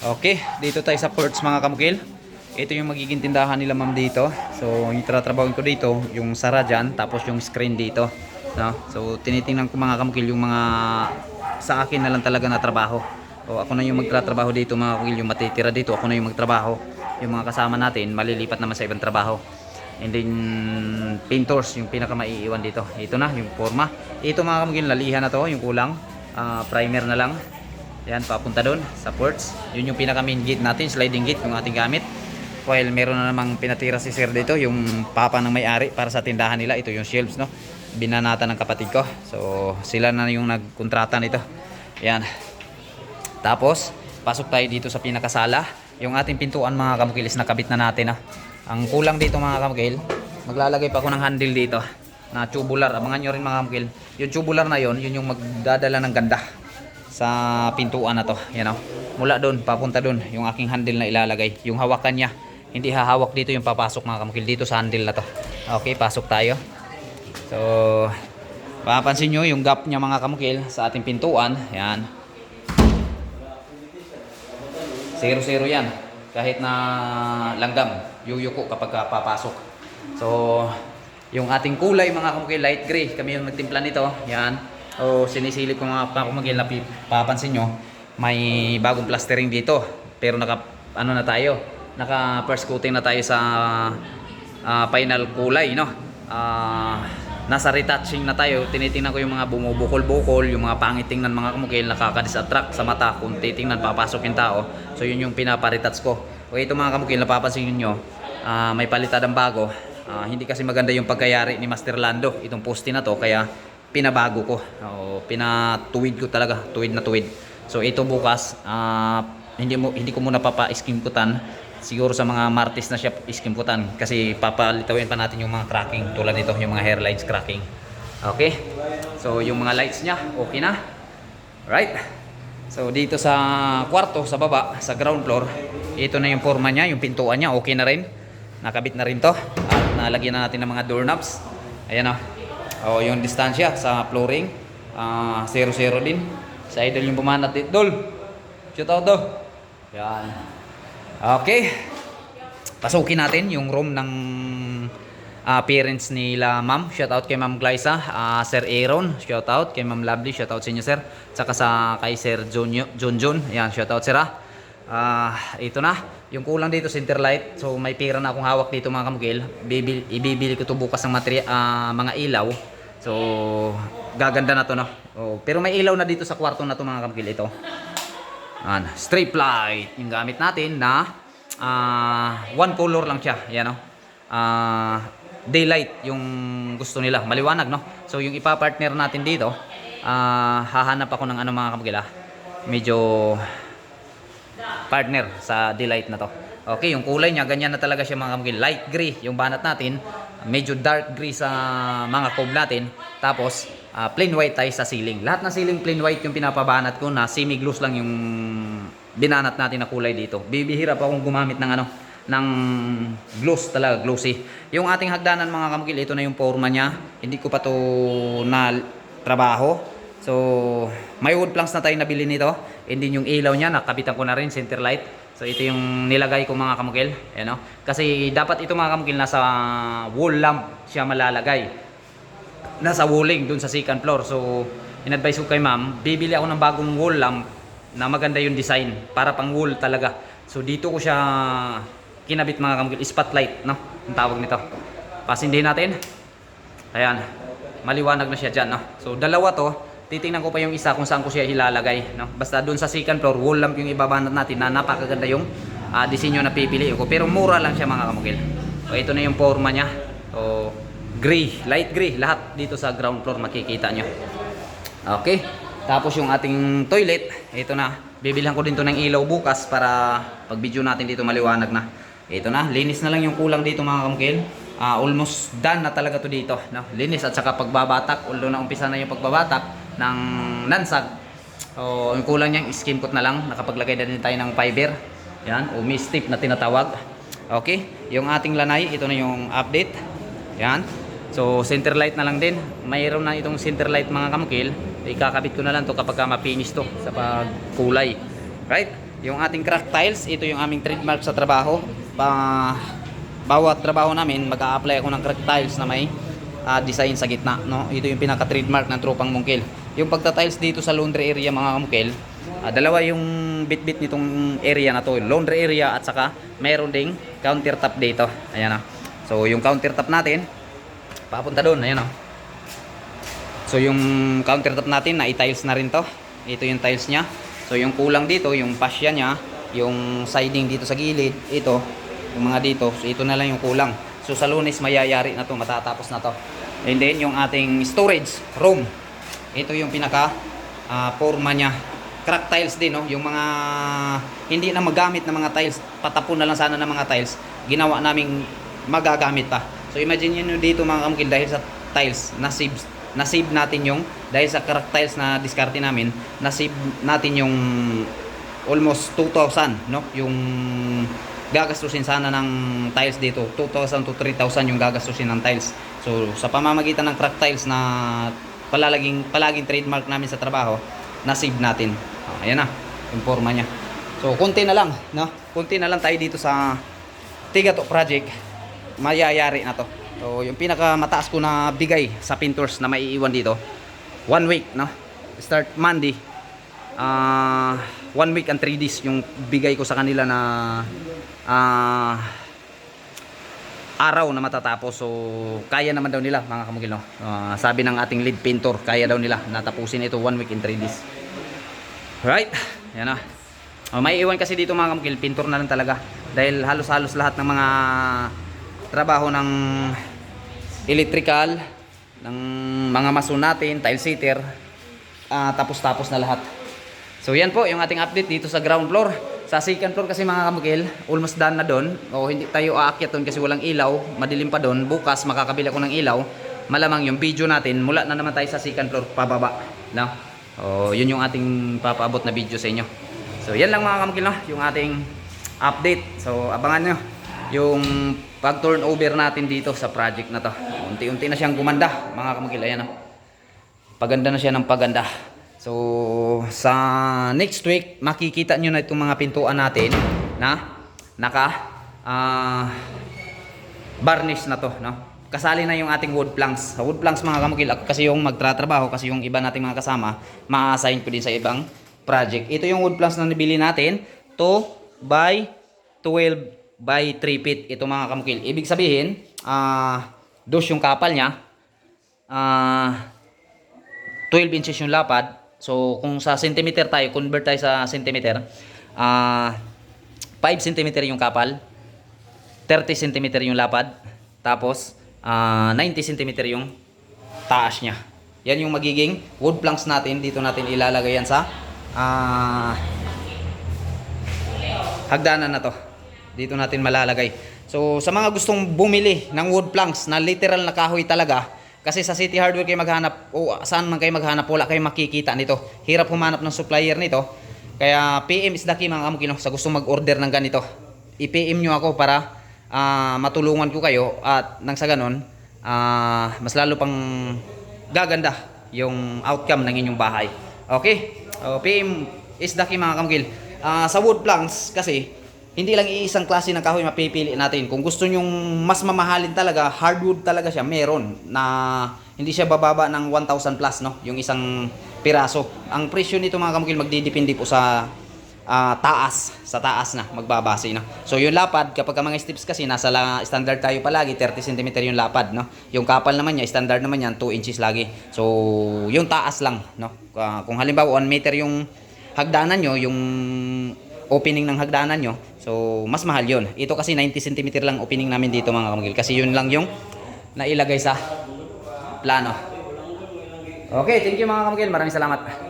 Okay, dito tayo sa ports mga kamukil. Ito yung magiging tindahan nila ma'am dito. So, yung tratrabawin ko dito, yung sara dyan, tapos yung screen dito. No? So, tinitingnan ko mga kamukil yung mga sa akin na lang talaga na trabaho. O, ako na yung magtratrabaho dito mga kamukil, yung matitira dito, ako na yung magtrabaho. Yung mga kasama natin, malilipat naman sa ibang trabaho. And then, painters, yung pinaka maiiwan dito. Ito na, yung forma. Ito mga kamukil, lalihan na to, yung kulang. Ah, primer na lang. Yan, papunta doon sa ports. Yun yung pinaka main gate natin, sliding gate yung ating gamit. While meron na namang pinatira si sir dito, yung papa ng may-ari para sa tindahan nila. Ito yung shelves, no? Binanata ng kapatid ko. So, sila na yung nagkontrata nito. Yan. Tapos, pasok tayo dito sa pinakasala. Yung ating pintuan mga kamukil is nakabit na natin. No? Ang kulang dito mga kamukil, maglalagay pa ako ng handle dito na tubular. Abangan nyo rin mga kamukil. Yung tubular na yon yun yung magdadala ng ganda sa pintuan na to. Yan o. Mula doon, papunta doon, yung aking handle na ilalagay. Yung hawakan niya, hindi hahawak dito yung papasok mga kamukil dito sa handle na to. Okay, pasok tayo. So, papansin nyo yung gap niya mga kamukil sa ating pintuan. Yan. Zero-zero yan. Kahit na langgam, yuyuko kapag ka papasok. So, yung ating kulay mga kamukil, light gray. Kami yung nagtimpla nito. Yan. O sinisilip ko mga kamukil na pi- papansin nyo, may bagong plastering dito. Pero naka, ano na tayo, naka first coating na tayo sa ah, final kulay, no? Ah, nasa retouching na tayo. Tinitingnan ko yung mga bumubukol-bukol, yung mga pangit tingnan mga kamukil, nakaka-distract sa mata kung titingnan papasok yung tao. So yun yung pinaparetouch ko. O ito mga kamukil, napapansin niyo, ah, may palitadang bago. Ah, hindi kasi maganda yung pagkayari ni Master Lando itong poste na to kaya pinabago ko. O, pinatuwid ko talaga, tuwid na tuwid. So ito bukas, ah, hindi mo hindi ko muna papa-skimputan. Siguro sa mga Martes na siya iskimputan kasi papalitawin pa natin yung mga cracking tulad nito, yung mga hairlines cracking. Okay? So yung mga lights niya, okay na. Right? So dito sa kwarto, sa baba, sa ground floor, ito na yung forma niya, yung pintuan niya, okay na rin. Nakabit na rin to. At nalagyan na natin ng mga doorknobs. Ayan o. O yung distansya sa flooring, ah 0-0 din. Sa idol yung bumanat dito. Dol! Shout out do. Yan. Okay. Pasukin natin yung room ng ah, parents nila ma'am. Shout out kay ma'am Glyza, ah, Sir Aaron, shout out kay ma'am Lovely, shout out sa inyo sir. Saka sa kay Sir John John, John. Yan, shout out sir ah. Ah, ito na. Yung kulang dito center light. So may pera na akong hawak dito mga kamugil. Bibili, ibibili ko to bukas ng ah, mga ilaw. So gaganda na to no. Oh, pero may ilaw na dito sa kwarto na to mga kamugil ito. An, strip light yung gamit natin na ah, one color lang siya. Yan no. Ah, daylight yung gusto nila, maliwanag no. So yung ipa-partner natin dito, ah, hahanap ako ng ano mga kamugil ah. Medyo partner sa daylight na to. Okay, yung kulay niya, ganyan na talaga siya mga kamugil. Light gray yung banat natin. Medyo dark gray sa mga cob natin. Tapos, ah, plain white tayo sa ceiling. Lahat ng ceiling plain white yung pinapabanat ko na semi-gloss lang yung binanat natin na kulay dito. Bibihira pa akong gumamit ng ano, ng gloss talaga, glossy. Yung ating hagdanan mga kamukil, ito na yung forma niya. Hindi ko pa to na trabaho. So, may wood planks na tayo nabili nito. And then yung ilaw niya, nakabitan ko na rin, center light. So, ito yung nilagay ko mga kamukil. Ayan, no? Kasi dapat ito mga kamukil, nasa wall lamp siya malalagay. Nasa walling dun sa second floor. So, in-advise ko kay ma'am, bibili ako ng bagong wall lamp na maganda yung design para pang wall talaga. So, dito ko siya kinabit mga kamukil. Spotlight, no? Ang tawag nito. Pasindihin natin. Ayan. Maliwanag na siya dyan, no? So, dalawa to. Titingnan ko pa yung isa kung saan ko siya ilalagay, no? Basta doon sa second floor, wall lamp yung ibabanat natin na napakaganda yung ah, disenyo na pipili ko. Pero mura lang siya mga kamukil. So, ito na yung forma niya. So, gray, light gray. Lahat dito sa ground floor makikita nyo. Okay. Tapos yung ating toilet, ito na. Bibilhan ko din to ng ilaw bukas para pag video natin dito maliwanag na. Ito na, linis na lang yung kulang dito mga kamukil. Ah, almost done na talaga to dito. No? Linis at saka pagbabatak, although na umpisa na yung pagbabatak ng lansag. O, yung kulang niyang skim coat na lang. Nakapaglagay na din tayo ng fiber. Yan, o mistip na tinatawag. Okay, yung ating lanay, ito na yung update. Yan. So, center light na lang din. Mayroon na itong center light mga kamukil. Ikakabit ko na lang to kapag ka ma-finish to sa pagkulay. Right? yung ating crack tiles, ito yung aming trademark sa trabaho. Pa, bawat trabaho namin, mag-a-apply ako ng crack tiles na may ah, design sa gitna. No? Ito yung pinaka-trademark ng tropang mungkil. Yung pagta-tiles dito sa laundry area mga kamukil, ah, dalawa yung bit-bit nitong area na to. Laundry area at saka meron ding countertop dito. Ayan na. So yung countertop natin, papunta doon. Ayan o. So yung countertop natin na i-tiles na rin to. Ito yung tiles niya. So yung kulang dito, yung fascia niya, yung siding dito sa gilid, ito, yung mga dito, so ito na lang yung kulang. So sa lunes mayayari na to, matatapos na to. And then yung ating storage room. Ito yung pinaka ah, forma niya. Crack tiles din, no? Yung mga hindi na magamit na mga tiles, patapon na lang sana ng mga tiles, ginawa naming magagamit pa. So imagine nyo dito mga kamkil dahil sa tiles, nasib nasave natin yung dahil sa crack tiles na diskarte namin, nasave natin yung almost 2,000, no? Yung gagastusin sana ng tiles dito, 2,000 to 3,000 yung gagastusin ng tiles. So sa pamamagitan ng crack tiles na palalaging palaging trademark namin sa trabaho, nasave natin. Oh, ayan na, yung forma niya. So konti na lang, no? Konti na lang tayo dito sa Tigato project. Mayayari na to. So yung pinaka mataas ko na bigay sa pintors na maiiwan dito, one week, no? Start Monday. Ah, one week and three days yung bigay ko sa kanila na ah araw na matatapos. So, kaya naman daw nila mga kamugil. No? Ah, sabi ng ating lead painter, kaya daw nila natapusin ito one week in 3 days. Right? Yan na. Oh, may iwan kasi dito mga kamugil, pintor na lang talaga. Dahil halos-halos lahat ng mga trabaho ng electrical, ng mga mason natin, tile sitter, ah, tapos-tapos na lahat. So yan po yung ating update dito sa ground floor. Sa second floor kasi mga kamukil, almost done na doon. O hindi tayo aakyat doon kasi walang ilaw, madilim pa doon. Bukas makakabila ko ng ilaw. Malamang yung video natin, mula na naman tayo sa second floor pababa. No? O yun yung ating papaabot na video sa inyo. So yan lang mga kamukil no, yung ating update. So abangan nyo yung pag turnover natin dito sa project na to. Unti-unti na siyang gumanda mga kamukil. Ayan no. Paganda na siya ng paganda. So, sa next week, makikita nyo na itong mga pintuan natin na naka ah, varnish na to. No? Kasali na yung ating wood planks. Sa wood planks mga kamukil, kasi yung magtratrabaho kasi yung iba nating mga kasama, ma-assign ko din sa ibang project. Ito yung wood planks na nabili natin. 2 by 12 by 3 feet. Ito mga kamukil. Ibig sabihin, ah dos yung kapal niya. Ah 12 inches yung lapad. So, kung sa centimeter tayo, convert tayo sa centimeter, ah 5 centimeter yung kapal, 30 centimeter yung lapad, tapos ah 90 centimeter yung taas niya. Yan yung magiging wood planks natin. Dito natin ilalagay yan sa ah hagdanan na to. Dito natin malalagay. So, sa mga gustong bumili ng wood planks na literal na kahoy talaga, kasi sa City Hardware kayo maghanap, o saan man kayo maghanap, wala kayo makikita nito. Hirap humanap ng supplier nito. Kaya PM is the key mga kamukino sa gustong mag-order ng ganito. I-PM nyo ako para ah, matulungan ko kayo at nang sa ganon, ah, mas lalo pang gaganda yung outcome ng inyong bahay. Okay? O, PM is the key mga kamukil. Ah, sa wood planks kasi hindi lang iisang klase ng kahoy mapipili natin. Kung gusto nyong mas mamahalin talaga, hardwood talaga siya, meron na hindi siya bababa ng 1,000 plus, no? Yung isang piraso. Ang presyo nito mga kamukil magdidepende po sa ah, taas, sa taas na magbabase, no? So yung lapad, kapag ang mga steps kasi nasa la, standard tayo palagi, 30 cm yung lapad, no? Yung kapal naman niya, standard naman yan, 2 inches lagi. So yung taas lang, no? Ah, kung halimbawa 1 meter yung hagdanan nyo, yung opening ng hagdanan nyo, so mas mahal yun. Ito kasi 90 cm lang opening namin dito mga kamagil. Kasi yun lang yung nailagay sa plano. Okay, thank you mga kamagil. Maraming salamat.